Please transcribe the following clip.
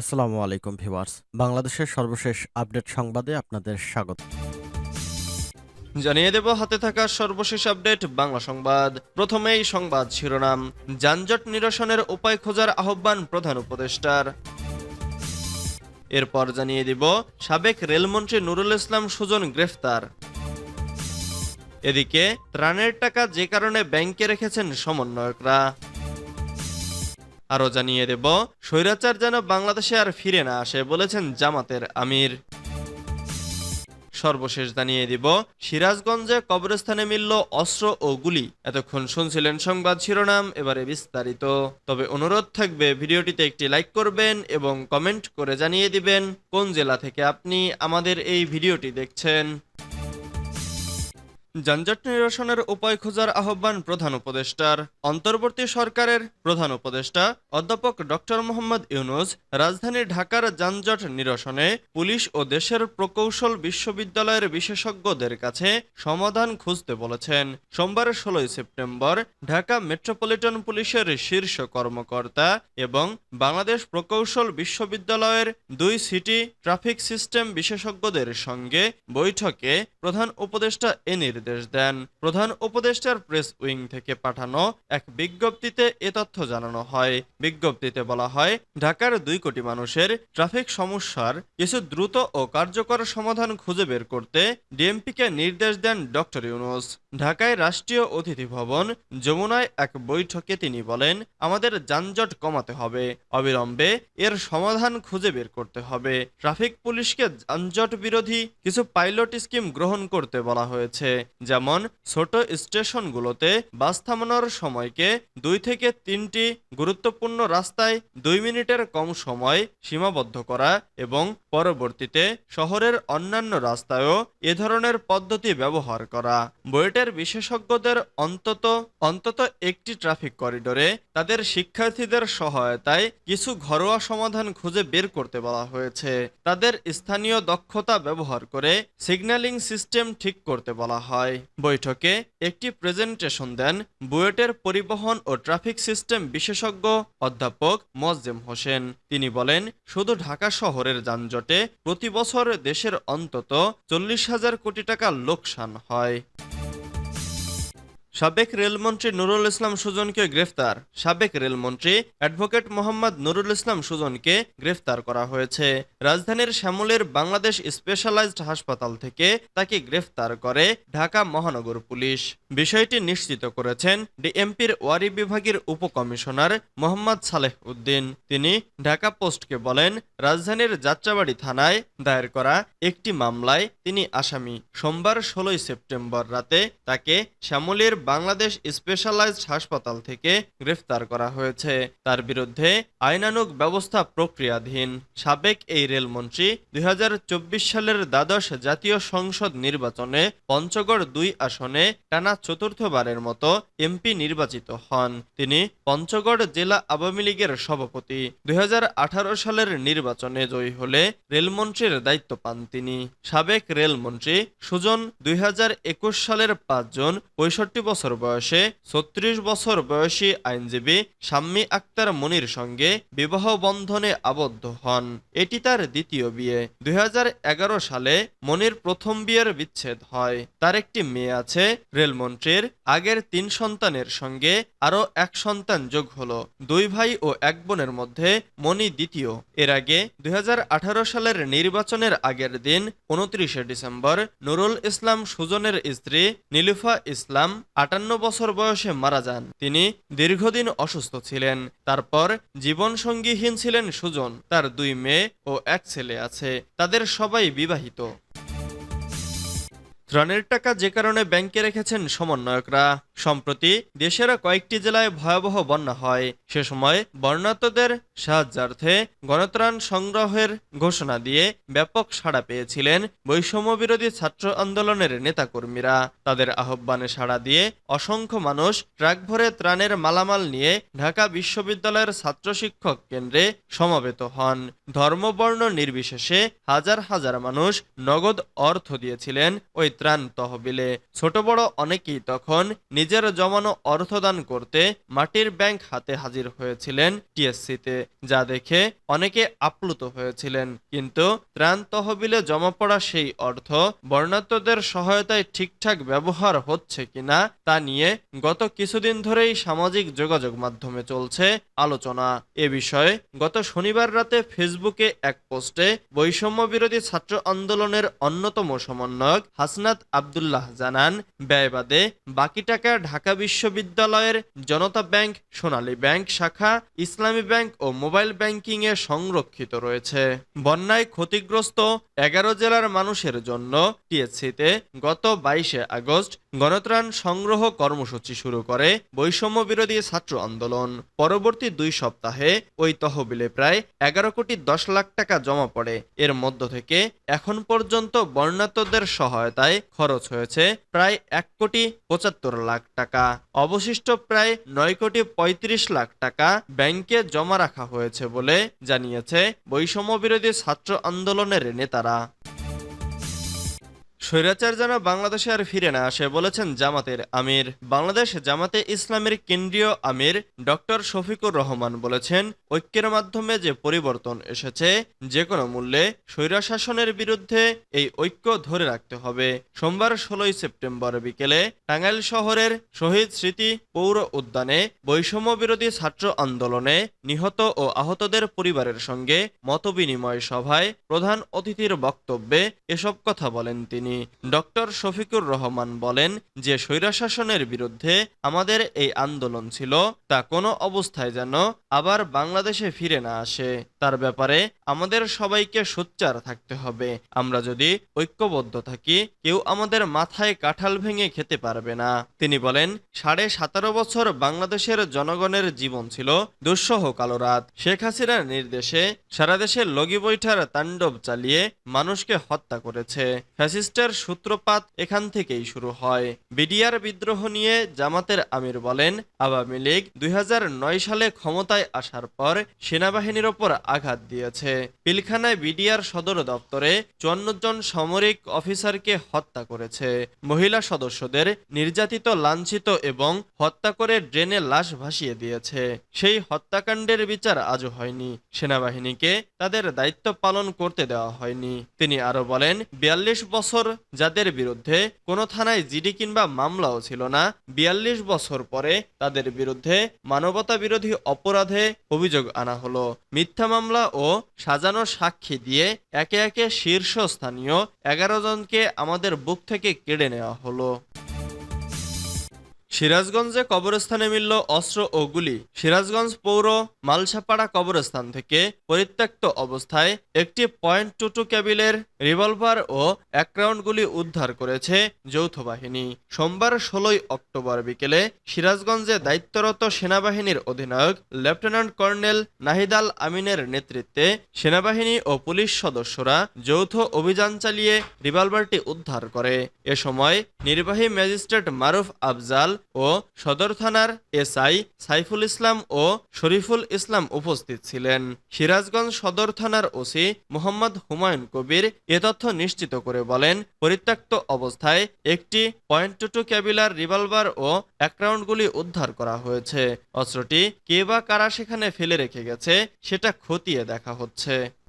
আসসালামু আলাইকুম ভিউয়ার্স। বাংলাদেশের সর্বশেষ আপডেট সংবাদে আপনাদের স্বাগত। জানিয়ে দেব, হাতে থাকা সর্বশেষ আপডেট, বাংলা সংবাদ। প্রথমেই সংবাদ শিরোনাম, যানজট নিরসনের উপায় খোঁজার আহ্বান প্রধান উপদেষ্টার। এরপর জানিয়ে দিব, সাবেক রেলমন্ত্রী নুরুল ইসলাম সুজন গ্রেফতার। এদিকে, ত্রাণের টাকা যে কারণে ব্যাংকে রেখেছেন সমন্বয়করা। আরও জানিয়ে দেব, স্বৈরাচার যেন বাংলাদেশে আর ফিরে না আসে বলেছেন জামাতের আমির। সর্বশেষ জানিয়ে দিব, সিরাজগঞ্জে কবরস্থানে মিলল অস্ত্র ও গুলি। এতক্ষণ শুনছিলেন সংবাদ শিরোনাম, এবারে বিস্তারিত। তবে অনুরোধ থাকবে, ভিডিওটিতে একটি লাইক করবেন এবং কমেন্ট করে জানিয়ে দিবেন কোন জেলা থেকে আপনি আমাদের এই ভিডিওটি দেখছেন। যানজট নিরসনের উপায় খোঁজার আহ্বান প্রধান উপদেষ্টার। অন্তর্বর্তী সরকারের প্রধান উপদেষ্টা অধ্যাপক ডক্টর মোহাম্মদ ইউনুস রাজধানী ঢাকার যানজট নিরসনে পুলিশ ও দেশের প্রকৌশল বিশ্ববিদ্যালয়ের বিশেষজ্ঞদের কাছে সমাধান খুঁজতে বলেছেন। সোমবার ষোলোই সেপ্টেম্বর ঢাকা মেট্রোপলিটন পুলিশের শীর্ষ কর্মকর্তা এবং বাংলাদেশ প্রকৌশল বিশ্ববিদ্যালয়ের দুই সিটি ট্রাফিক সিস্টেম বিশেষজ্ঞদের সঙ্গে বৈঠকে প্রধান উপদেষ্টা এ দেন। প্রধান উপদেষ্টার প্রেস উইং থেকে পাঠানো এক বিজ্ঞপ্তিতে এ তথ্য জানানো হয়। বিজ্ঞপ্তিতে বলা হয়, ঢাকার দুই কোটি মানুষের ট্রাফিক সমস্যার কিছু দ্রুত ও কার্যকর সমাধান খুঁজে বের করতে ডিএমপিকে নির্দেশ দেন ডক্টর ইউনুস। ঢাকায় রাষ্ট্রীয় অতিথি ভবন যমুনায় এক বৈঠকে তিনি বলেন, আমাদের যানজট কমাতে হবে। অবিলম্বে এর সমাধান খুঁজে বের করতে হবে। ট্রাফিক পুলিশকে যানজট বিরোধী কিছু পাইলট স্কিম গ্রহণ করতে বলা হয়েছে। যেমন ছোট স্টেশনগুলোতে বাস থামানোর সময়কে দুই থেকে তিনটি গুরুত্বপূর্ণ রাস্তায় দুই মিনিটের কম সময় সীমাবদ্ধ করা এবং পরবর্তীতে শহরের অন্যান্য রাস্তায়ও এ ধরনের পদ্ধতি ব্যবহার করা। বুয়েটের বিশেষজ্ঞদের অন্তত অন্তত একটি ট্রাফিক করিডোরে তাদের শিক্ষার্থীদের সহায়তায় কিছু ঘরোয়া সমাধান খুঁজে বের করতে বলা হয়েছে। তাদের স্থানীয় দক্ষতা ব্যবহার করে সিগন্যালিং সিস্টেম ঠিক করতে বলা হয়। বৈঠকে একটি প্রেজেন্টেশন দেন বুয়েটের পরিবহন ও ট্রাফিক সিস্টেম বিশেষজ্ঞ অধ্যাপক মজেম হোসেন। তিনি বলেন, শুধু ঢাকা শহরের যানজটে প্রতি বছর দেশের অন্তত চল্লিশ হাজার কোটি টাকা লোকসান হয়। সাবেক রেলমন্ত্রী নুরুল ইসলাম সুজনকে গ্রেফতার। সাবেক রেলমন্ত্রী অ্যাডভোকেট মোহাম্মদ নুরুল ইসলাম সুজনকে গ্রেফতার করা হয়েছে। রাজধানীর শ্যামলের বাংলাদেশ স্পেশালাইজড হাসপাতাল থেকে তাকে গ্রেফতার করে ঢাকা মহানগর পুলিশ। বিষয়টি নিশ্চিত করেছেন ডিএমপির ওয়ারি বিভাগের উপকমিশনার মোহাম্মদ সালেহ উদ্দিন। তিনি ঢাকা পোস্টকে বলেন, রাজধানীর যাত্রাবাড়ি থানায় দায়ের করা একটি মামলায় তিনি আসামি। সোমবার ষোলোই সেপ্টেম্বর রাতে তাকে শ্যামলীর বাংলাদেশ স্পেশালাইজড হাসপাতাল থেকে গ্রেফতার করা হয়েছে। তার বিরুদ্ধে আইনানুগ ব্যবস্থা প্রক্রিয়াধীন, সাবেক এই রেলমন্ত্রী দুই সালের দ্বাদশ জাতীয় সংসদ নির্বাচনে পঞ্চগড় দুই আসনে টানা চতুর্থবারের মতো এমপি নির্বাচিত হন। তিনি পঞ্চগড় জেলা আওয়ামী লীগের সভাপতি। দুই হাজার আঠারো সালের নির্বাচনে জয়ী হলে রেলমন্ত্রীর দায়িত্ব পান তিনি। সাবেক রেলমন্ত্রী সুজন দুই হাজার একুশ সালের পাঁচ জন পঁয়ষট্টি বছর বয়সে ছত্রিশ বছর বয়সী আইনজীবী শাম্মী আক্তার মনির সঙ্গে বিবাহ বন্ধনে আবদ্ধ হন। এটি তার দ্বিতীয় বিয়ে। দুই সালে মনির প্রথম বিয়ের বিচ্ছেদ হয়। তার একটি মেয়ে আছে, রেলমন্ত্রীর। আগের তিন সন্তানের সঙ্গে আরও এক সন্তান যোগ হলো। দুই ভাই ও এক বোনের মধ্যে মনি দ্বিতীয়। এর আগে দুই হাজার আঠারো সালের নির্বাচনের আগের দিন, উনত্রিশে ডিসেম্বর, নুরুল ইসলাম সুজনের স্ত্রী নীলুফা ইসলাম আটান্ন বছর বয়সে মারা যান। তিনি দীর্ঘদিন অসুস্থ ছিলেন। তারপর জীবন সঙ্গীহীন ছিলেন সুজন। তার দুই মেয়ে ও এক ছেলে আছে। তাদের সবাই বিবাহিত। ত্রাণের টাকা যে কারণে ব্যাংকে রেখেছেন সমন্বয়করা। সম্প্রতি দেশের কয়েকটি জেলায় ভয়াবহ বন্যা হয়। সে সময় বর্ণাতদের সাহায্যার্থে গণত্রাণ সংগ্রহের ঘোষণা দিয়ে ব্যাপক সাড়া পেয়েছিলেন বৈষম্য বিরোধী ছাত্র আন্দোলনের নেতাকর্মীরা। তাদের আহ্বানে সাড়া দিয়ে অসংখ্য মানুষ ট্রাক ভরে ত্রাণের মালামাল নিয়ে ঢাকা বিশ্ববিদ্যালয়ের ছাত্র শিক্ষক কেন্দ্রে সমবেত হন। ধর্মবর্ণ নির্বিশেষে হাজার হাজার মানুষ নগদ অর্থ দিয়েছিলেন ওই ত্রাণ তহবিলে। ছোট বড় অনেকেই তখন নিজের জমানো অর্থদান করতে মাটির ব্যাংক হাতে হাজির হয়েছিলেন টিএসসিতে, যা দেখে অনেকে আপ্লুত হয়েছিলেন। কিন্তু ত্রাণ তহবিলে জমা পড়া সেই অর্থ বর্ণাত্মদের সহায়তায় ঠিকঠাক ব্যবহার হচ্ছে কিনা তা নিয়ে গত কিছুদিন ধরেই সামাজিক যোগাযোগ মাধ্যমে চলছে আলোচনা। এ বিষয়ে গত শনিবার রাতে ফেসবুকে এক পোস্টে বৈষম্য বিরোধী ছাত্র আন্দোলনের অন্যতম সমন্বয়ক হাসনাত আবদুল্লাহ জানান ব্যয়বাদে বাকি টাকা ঢাকা বিশ্ববিদ্যালয়ের জনতা ব্যাংক, সোনালী ব্যাংক শাখা, ইসলামী ব্যাংক ও মোবাইল ব্যাংকিং এ সংরক্ষিত রয়েছে। বন্যায় ক্ষতিগ্রস্ত এগারো জেলার মানুষের জন্য টিএসসিতে গত বাইশে আগস্ট গণত্রাণ সংগ্রহ কর্মসূচি শুরু করে বৈষম্য বিরোধী ছাত্র আন্দোলন। পরবর্তী দুই সপ্তাহে ওই তহবিলে প্রায় এগারো কোটি দশ লাখ টাকা জমা পড়ে। এর মধ্য থেকে এখন পর্যন্ত বর্ণাত্মদের সহায়তায় খরচ হয়েছে প্রায় এক কোটি পঁচাত্তর লাখ টাকা। অবশিষ্ট প্রায় নয় কোটি পঁয়ত্রিশ লাখ টাকা ব্যাংকে জমা রাখা হয়েছে বলে জানিয়েছে বৈষম্য বিরোধী ছাত্র আন্দোলনের নেতারা। স্বৈরাচার যেন বাংলাদেশে আর ফিরে না আসে বলেছেন জামাতের আমির। বাংলাদেশ জামাতে ইসলামের কেন্দ্রীয় আমির ডক্টর শফিকুর রহমান বলেছেন ঐক্যের মাধ্যমে যে পরিবর্তন এসেছে যে কোনো মূল্যে স্বৈরাশাসনের বিরুদ্ধে এই ঐক্য ধরে রাখতে হবে। সোমবার ষোলোই সেপ্টেম্বর বিকেলে টাঙ্গাইল শহরের শহীদ স্মৃতি পৌর উদ্যানে বৈষম্য বিরোধী ছাত্র আন্দোলনে নিহত ও আহতদের পরিবারের সঙ্গে মতবিনিময় সভায় প্রধান অতিথির বক্তব্যে এসব কথা বলেন তিনি। ডক্টর শফিকুর রহমান বলেন যে, স্বৈরাশাসনের বিরুদ্ধে আমাদের এই আন্দোলন ছিল, তা কোনো অবস্থায় যেন আবার বাংলাদেশে ফিরে না আসে। তার ব্যাপারে আমাদের সবাইকে সোচ্চার থাকতে হবে। আমরা যদি ঐক্যবদ্ধ থাকি, কেউ আমাদের মাথায় কাঁঠাল ভেঙে খেতে পারবে না। তিনি বলেন, সাড়ে সতেরো বছর বাংলাদেশের জনগণের জীবন ছিল দুঃসহ কালো রাত। শেখ হাসিনার নির্দেশে সারা দেশে লগি বৈঠার তাণ্ডব চালিয়ে মানুষকে হত্যা করেছে। ফ্যাসিস্টের সূত্রপাত এখান থেকেই শুরু হয়। বিডিআর বিদ্রোহ নিয়ে জামাতের আমির বলেন, আওয়ামী লীগ দুই হাজার নয় সালে ক্ষমতায় আসার পর সেনাবাহিনীর ওপর আঘাত দিয়েছে। পিলখানায় বিডিআর সদর দপ্তরে চুয়ান্ন জন সামরিক অফিসারকে হত্যা করেছে। মহিলা সদস্যদের নির্যাতিত, লাঞ্ছিত এবং হত্যা করে ড্রেনে লাশ ভাসিয়ে দিয়েছে। সেই হত্যাকাণ্ডের বিচার আজও হয়নি। সেনাবাহিনীকে তাদের দায়িত্ব পালন করতে দেওয়া হয়নি। তিনি আরও বলেন, বিয়াল্লিশ বছর যাদের বিরুদ্ধে কোনো থানায় জিডি কিংবা মামলাও ছিল না, বিয়াল্লিশ বছর পরে তাদের বিরুদ্ধে মানবতা বিরোধী অপরাধে অভিযোগ আনা হলো। মিথ্যা মামলা ও সাজানো সাক্ষী দিয়ে একে একে শীর্ষস্থানীয় এগারো জনকে আমাদের বুক থেকে কেড়ে নেওয়া হলো। সিরাজগঞ্জে কবরস্থানে মিলল অস্ত্র ও গুলি। সিরাজগঞ্জ পৌর মালসাপাড়া কবরস্থান থেকে পরিত্যক্ত অবস্থায় একটি point two two calibre revolver ও এক গুলি উদ্ধার করেছে যৌথ বাহিনী। সোমবার ষোলোই অক্টোবর বিকেলে সিরাজগঞ্জে দায়িত্বরত সেনাবাহিনীর অধিনায়ক লেফটেন্যান্ট কর্নেল নাহিদাল আমিনের নেতৃত্বে সেনাবাহিনী ও পুলিশ সদস্যরা যৌথ অভিযান চালিয়ে রিভলভারটি উদ্ধার করে। এ সময় নির্বাহী ম্যাজিস্ট্রেট মারুফ আফজাল ও সদর থানার এসআই সাইফুল ইসলাম ও শরীফুল ইসলাম উপস্থিত ছিলেন। সিরাজগঞ্জ সদর থানার ওসি মোহাম্মদ হুমায়ুন কবির এ তথ্য নিশ্চিত করে বলেন, পরিত্যক্ত অবস্থায় একটি point two two calibre revolver ও এক রাউন্ড গুলি উদ্ধার করা হয়েছে। অস্ত্রটি কে বা কারা সেখানে ফেলে রেখে গেছে, সেটা খতিয়ে দেখা হচ্ছে।